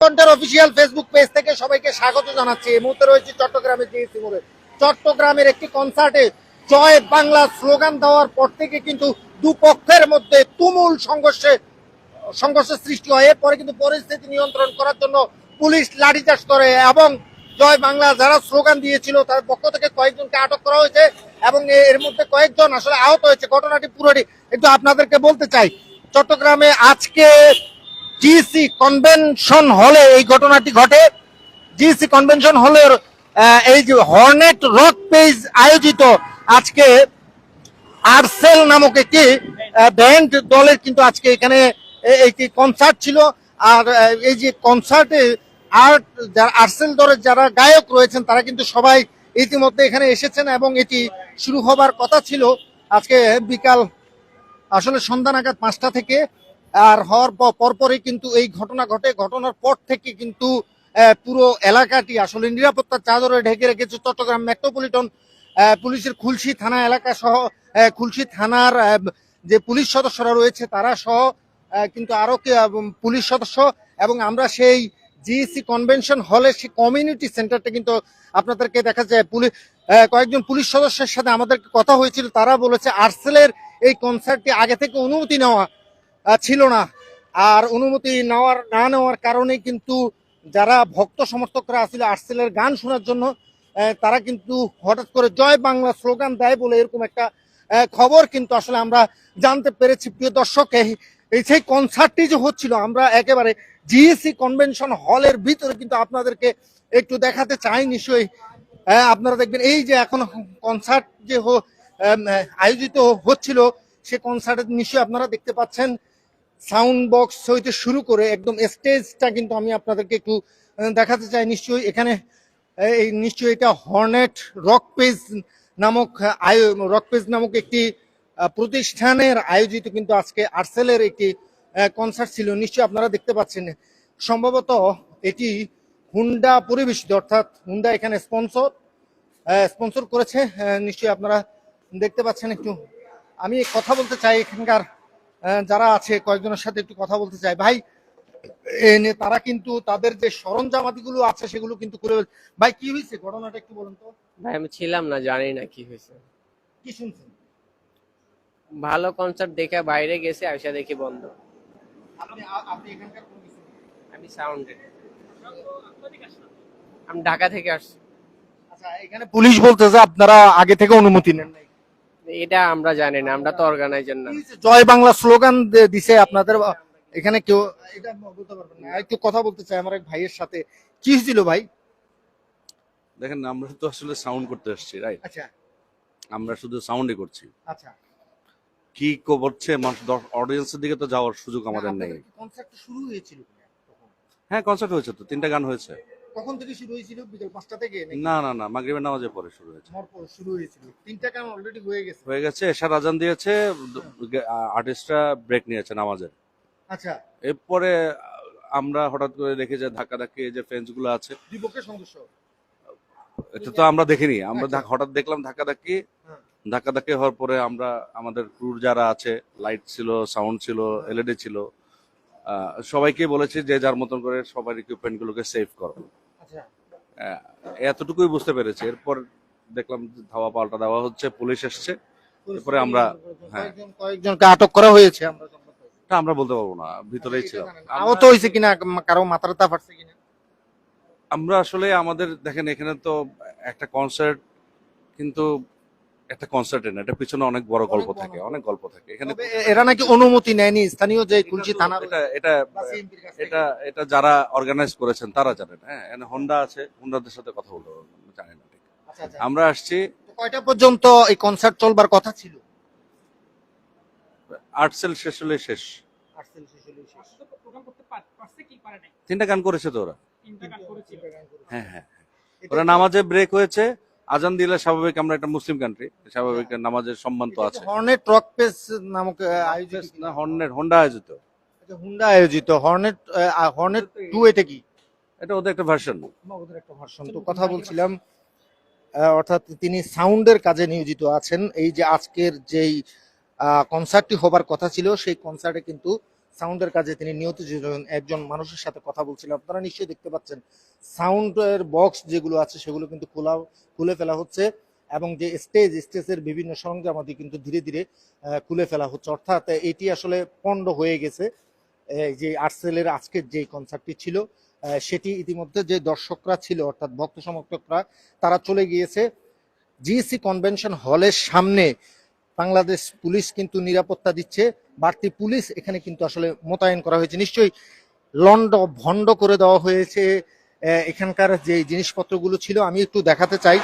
কন্টের official Facebook page থেকে সবাইকে স্বাগত জানাচ্ছি। এই মুহূর্তে রয়েছে চট্টগ্রামের জিএসি চট্টগ্রামের একটি কনসার্টে জয় বাংলা স্লোগান দেওয়ার পর থেকে কিন্তু দুপক্ষের মধ্যে তুমুল সংঘর্ষে, সংঘর্ষের সৃষ্টি হয়। এরপরে কিন্তু পরিস্থিতি নিয়ন্ত্রণ করার জন্য পুলিশ লাঠিচার্জ করে এবং জয় বাংলা যারা স্লোগান দিয়েছিল, তার পক্ষ থেকে কয়েকজনকে আটক করা হয়েছে এবং এর মধ্যে কয়েকজন আসলে আহত হয়েছে। ঘটনাটি পুরোটি একটু আপনাদেরকে বলতে চাই। চট্টগ্রামে আজকে জিসি কনভেনশন হলে এই ঘটনাটি ঘটে। জিসি কনভেনশন হলের এই যে হর্নেট রক পেজ আয়োজিত আজকে আর্সেল নামক একটি ব্যান্ড দলের কিন্তু আজকে এখানে একটি কনসার্ট ছিল। আর এই যে কনসার্টে আর্ট যারা আর্সেল দলের যারা গায়ক রয়েছেন, তারা কিন্তু সবাই ইতিমধ্যে এখানে এসেছেন এবং এটি শুরু হবার কথা ছিল। আজকে বিকাল, আসলে সন্ধ্যা নাগাদ পাঁচটা থেকে আর হওয়ার পরপরই কিন্তু এই ঘটনা ঘটে। ঘটনার পর থেকে কিন্তু পুরো এলাকাটি আসলে নিরাপত্তার চাদরে ঢেকে রেখেছে চট্টগ্রাম মেট্রোপলিটন। পুলিশের খুলশি থানা এলাকা সহ খুলশি থানার যে পুলিশ সদস্যরা রয়েছে তারা সহ কিন্তু আরও পুলিশ সদস্য এবং আমরা সেই জিএসসি কনভেনশন হলে সেই কমিউনিটি সেন্টারটা কিন্তু আপনাদেরকে দেখা যায় পুলিশ কয়েকজন পুলিশ সদস্যের সাথে আমাদেরকে কথা হয়েছিল। তারা বলেছে, আর্সেলের এই কনসার্টটি আগে থেকে অনুমতি নেওয়া ছিল না। আর অনুমতি নেওয়ার, না নেওয়ার কারণে কিন্তু যারা ভক্ত সমর্থকরা আসলে আর্সেলের গান শোনার জন্য তারা কিন্তু হঠাৎ করে জয় বাংলা স্লোগান দেয় বলে এরকম একটা খবর কিন্তু আসলে আমরা জানতে পেরেছি। প্রিয় দর্শক, এই সেই কনসার্টটি যে হচ্ছিল, আমরা একেবারে জিএসসি কনভেনশন হলের ভিতরে কিন্তু আপনাদেরকে একটু দেখাতে চাই নিশ্চয়ই। আপনারা দেখবেন, এই যে এখন কনসার্ট যে আয়োজিত হচ্ছিল, সে কনসার্টে নিশ্চয়ই আপনারা দেখতে পাচ্ছেন। সাউন্ড বক্স হইতে শুরু করে একদম স্টেজটা কিন্তু আমি আপনাদেরকে একটু দেখাতে চাই। নিশ্চয়ই এখানে এই নিশ্চয়ই এটা হর্নেট রক পেজ নামক রক পেজ নামক একটি প্রতিষ্ঠানের আয়োজিত কিন্তু আজকে আর্সেলের একটি কনসার্ট ছিল। নিশ্চয়ই আপনারা দেখতে পাচ্ছেন। সম্ভবত এটি হুন্ডা পরিবেশিত, অর্থাৎ হুন্ডা এখানে স্পন্সর স্পন্সর করেছে। নিশ্চয়ই আপনারা দেখতে পাচ্ছেন একটু। আমি কথা বলতে চাই এখানকার যারা আছে কয়েকজনের সাথে একটু কথা বলতে চাই। ভাই এ নে- তারা কিন্তু তাদের যে সরঞ্জামাদিগুলো আছে সেগুলো কিন্তু করে ভাই কি হয়েছে? ঘটনাটা একটু বলুন তো। ভাই আমি ছিলাম না জানি না কি হয়েছে। কি শুনছেন? ভালো কনসার্ট দেখে বাইরে গেছে আইসা দেখি বন্ধ। আপনি আপনি এখানকার কোনো আমি সাউন্ডে। আমি ঢাকা থেকে আসছি। আচ্ছা এখানে পুলিশ বলতেছে আপনারা আগে থেকে অনুমতি নেন নাই। এটা আমরা জানি না আমরা তো অর্গানাইজার না। জয় বাংলা স্লোগান দিছে আপনাদের এখানে কেউ এটা বলতে পারবেন না। একটু কথা বলতে চাই আমার এক ভাইয়ের সাথে। কি হয়েছিল ভাই? দেখেন আমরা তো আসলে সাউন্ড করতে আসছি রাইট আচ্ছা। আমরা শুধু সাউন্ডই করছি। আচ্ছা। কি করছে অডিয়েন্সের দিকে তো যাওয়ার সুযোগ আমাদের নেই। কনসার্ট শুরু হয়েছিল হ্যাঁ কনসার্ট হয়েছে তো তিনটা গান হয়েছে। কখন থেকে শুরু হয়েছিল? বিকেল পাঁচটা থেকে না না না মাগরিবের নামাজে পরে শুরু হয়েছে। শুরু হয়েছিল। তিনটা গান অলরেডি হয়ে গেছে। হয়ে গেছে এশার আজান দিয়েছে আর্টিস্টরা ব্রেক নিয়েছে নামাজের। আচ্ছা। এরপরে আমরা হঠাৎ করে দেখি যে ধাক্কা ধাক্কি যে ফেন্সগুলো আছে। দুই সংঘর্ষ? এটা তো আমরা দেখিনি। আমরা আচ্ছা। হঠাৎ দেখলাম ধাক্কা ধাক্কি। হ্যাঁ। ধাক্কা ধাক্কি হওয়ার পরে আমরা আমাদের ক্রুর যারা আছে লাইট ছিল সাউন্ড ছিল এলইডি ছিল সবাইকে বলেছি যে যার মতন করে সবার ইকুইপমেন্ট গুলোকে সেভ করো। এতটুকুই বুঝতে পেরেছি এরপর দেখলাম ধাওয়া পাল্টা দেওয়া হচ্ছে পুলিশ এসছে এরপরে আমরা- হ্যাঁ। কয়েকজন কয়েকজনকে আটক করা হয়েছে আমরা আমরা বলতে পারব না ভিতরেই ছিলাম। আহত হয়েছে কিনা কারও মাথার তা ফাটছে কিনা আমরা আসলে আমাদের দেখেন এখানে তো একটা কনসার্ট কিন্তু একটা কনসার্টে না এটা পিছনে অনেক বড় গল্প থাকে অনেক গল্প থাকে। এখানে এরা নাকি অনুমতি নেয়নি স্থানীয় যে খুলশি থানা এটা এটা এটা এটা যারা অর্গানাইজ করেছেন তারা জানেন হ্যাঁ এখানে হোন্ডা আছে হোন্ডাদের সাথে কথা বলতে জানি না ঠিক। আচ্ছা, আমরা আসছি। কয়টা পর্যন্ত এই কনসার্ট চলবার কথা ছিল? আর্ট সেল শেষ হলে শেষ। তিনটা গান করেছে তো ওরা। হ্যাঁ হ্যাঁ ওরা নামাজে ব্রেক হয়েছে আজান দিলে স্বাভাবিক আমরা একটা মুসলিম কান্ট্রি স্বাভাবিক নামাজের সম্মান তো আছে। হর্নেট রক পেস নামক আয়োজিত। না হর্নের হোন্ডা আয়োজিত। এটা হুন্ডা আয়োজিত। হর্নেট হর্নেট টু এটা কি? এটা ওদের একটা ভার্সন ওদের একটা ভার্সন তো কথা বলছিলাম অর্থাৎ তিনি সাউন্ডের কাজে নিয়োজিত আছেন। এই যে আজকের যেই কনসার্টটি হবার কথা ছিল সেই কনসার্টে কিন্তু সাউন্ডের কাজে তিনি নিয়ত ছিলেন। একজন মানুষের সাথে কথা বলছিলেন। আপনারা নিশ্চয়ই দেখতে পাচ্ছেন, সাউন্ডের বক্স যেগুলো আছে সেগুলো কিন্তু খোলা, খুলে ফেলা হচ্ছে এবং যে স্টেজ, স্টেজের বিভিন্ন সরঞ্জামাদি কিন্তু ধীরে ধীরে খুলে ফেলা হচ্ছে। অর্থাৎ এটি আসলে পণ্ড হয়ে গেছে। যে আর্টসেলের আজকের যে কনসার্টটি ছিল সেটি ইতিমধ্যে যে দর্শকরা ছিল, অর্থাৎ ভক্ত সমর্থকরা, তারা চলে গিয়েছে জিএসসি কনভেনশন হলের সামনে। বাংলাদেশ পুলিশ কিন্তু নিরাপত্তা দিচ্ছে। বাড়তি পুলিশ এখানে কিন্তু আসলে মোতায়েন করা হয়েছে। নিশ্চয়ই লন্ড ভন্ড করে দেওয়া হয়েছে এখানকার যে জিনিসপত্রগুলো ছিল, আমি একটু দেখাতে চাই।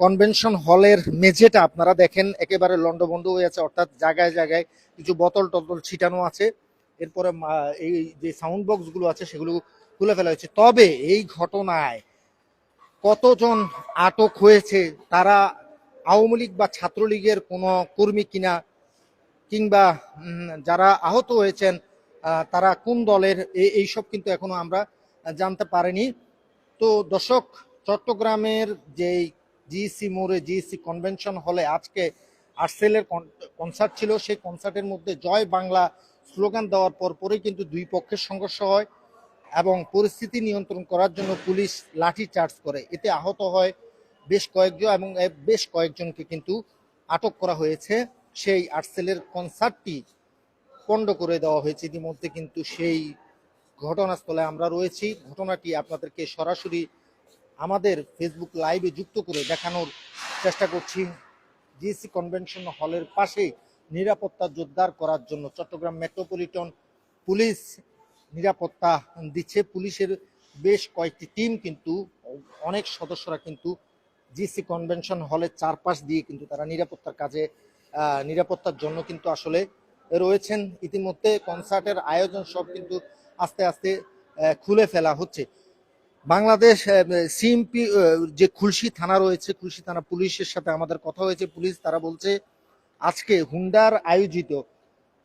কনভেনশন হলের মেঝেটা আপনারা দেখেন, একেবারে লন্ডভন্ড হয়ে আছে, অর্থাৎ জায়গায় জায়গায় কিছু বোতল টতল ছিটানো আছে। এরপরে এই যে সাউন্ড বক্সগুলো আছে, সেগুলো খুলে ফেলা হয়েছে। তবে এই ঘটনায় কতজন আটক হয়েছে, তারা আওয়ামী লীগ বা ছাত্রলীগের কোনো কর্মী কিনা কিংবা যারা আহত হয়েছেন তারা কোন দলের এইসব কিন্তু এখনও আমরা জানতে পারিনি। তো দর্শক, চট্টগ্রামের যেই জিইসি মোড়ে, জিইসি কনভেনশন হলে আজকে আর্সেলের কনসার্ট ছিল, সেই কনসার্টের মধ্যে জয় বাংলা স্লোগান দেওয়ার পর পরেই কিন্তু দুই পক্ষের সংঘর্ষ হয় এবং পরিস্থিতি নিয়ন্ত্রণ করার জন্য পুলিশ লাঠি চার্জ করে। এতে আহত হয় বেশ কয়েকজন এবং বেশ কয়েকজনকে কিন্তু আটক করা হয়েছে। সেই আর্সেলের কনসার্টটি পণ্ড করে দেওয়া হয়েছে ইতিমধ্যে, কিন্তু সেই ঘটনাস্থলে আমরা রয়েছি। ঘটনাটি আপনাদেরকে সরাসরি আমাদের ফেসবুক লাইভে যুক্ত করে দেখানোর চেষ্টা করছি। জিএসসি কনভেনশন হলের পাশে নিরাপত্তা জোরদার করার জন্য চট্টগ্রাম মেট্রোপলিটন পুলিশ নিরাপত্তা দিচ্ছে। পুলিশের বেশ কয়েকটি টিম কিন্তু, অনেক সদস্যরা কিন্তু জিসি কনভেনশন হলের চারপাশ দিয়ে কিন্তু তারা নিরাপত্তার কাজে নিরাপত্তার জন্য কিন্তু আসলে রয়েছেন। ইতিমধ্যে কনসার্টের আয়োজন সব কিন্তু আস্তে আস্তে খুলে ফেলা হচ্ছে। বাংলাদেশ সিএমপি যে খুলশি থানা রয়েছে, খুলশি থানা পুলিশের সাথে আমাদের কথা হয়েছে। পুলিশ, তারা বলছে, আজকে হুন্ডার আয়োজিত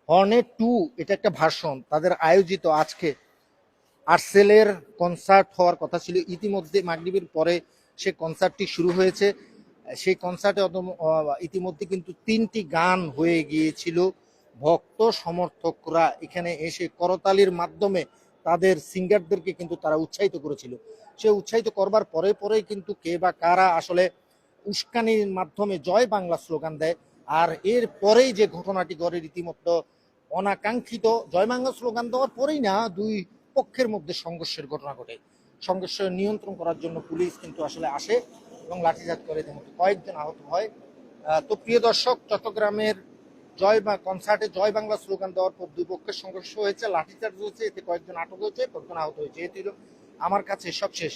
হর্নেট টু, এটা একটা ভাষণ তাদের আয়োজিত আজকে আর্সেলের কনসার্ট হওয়ার কথা ছিল। ইতিমধ্যে মাগরিবের পরে সে কনসার্টটি শুরু হয়েছে। সেই কনসার্টে ইতিমধ্যে কিন্তু তিনটি গান হয়ে গিয়েছিল। ভক্ত সমর্থকরা এখানে এসে করতালির মাধ্যমে তাদের সিঙ্গারদেরকে কিন্তু তারা উৎসাহিত করেছিল। সে উৎসাহিত করবার পরে পরেই কিন্তু কে বা কারা আসলে উস্কানির মাধ্যমে জয় বাংলা স্লোগান দেয়। আর এর পরেই যে ঘটনাটি ঘটে রীতিমতো অনাকাঙ্ক্ষিত, জয় বাংলা স্লোগান দেওয়ার পরেই না দুই পক্ষের মধ্যে সংঘর্ষের ঘটনা ঘটে। সংঘর্ষ নিয়ন্ত্রণ করার জন্য পুলিশ কিন্তু আসলে আসে। এবং লাঠিচার্জ করে ইতিমধ্যে কয়েকজন আহত হয়। তো প্রিয় দর্শক, চট্টগ্রামের জয় বা কনসার্টে জয় বাংলা স্লোগান দেওয়ার পর দুই পক্ষের সংঘর্ষ হয়েছে, লাঠিচার্জ হয়েছে, এতে কয়েকজন আটক হয়েছে, কয়েকজন আহত হয়েছে। এটি আমার কাছে সবশেষ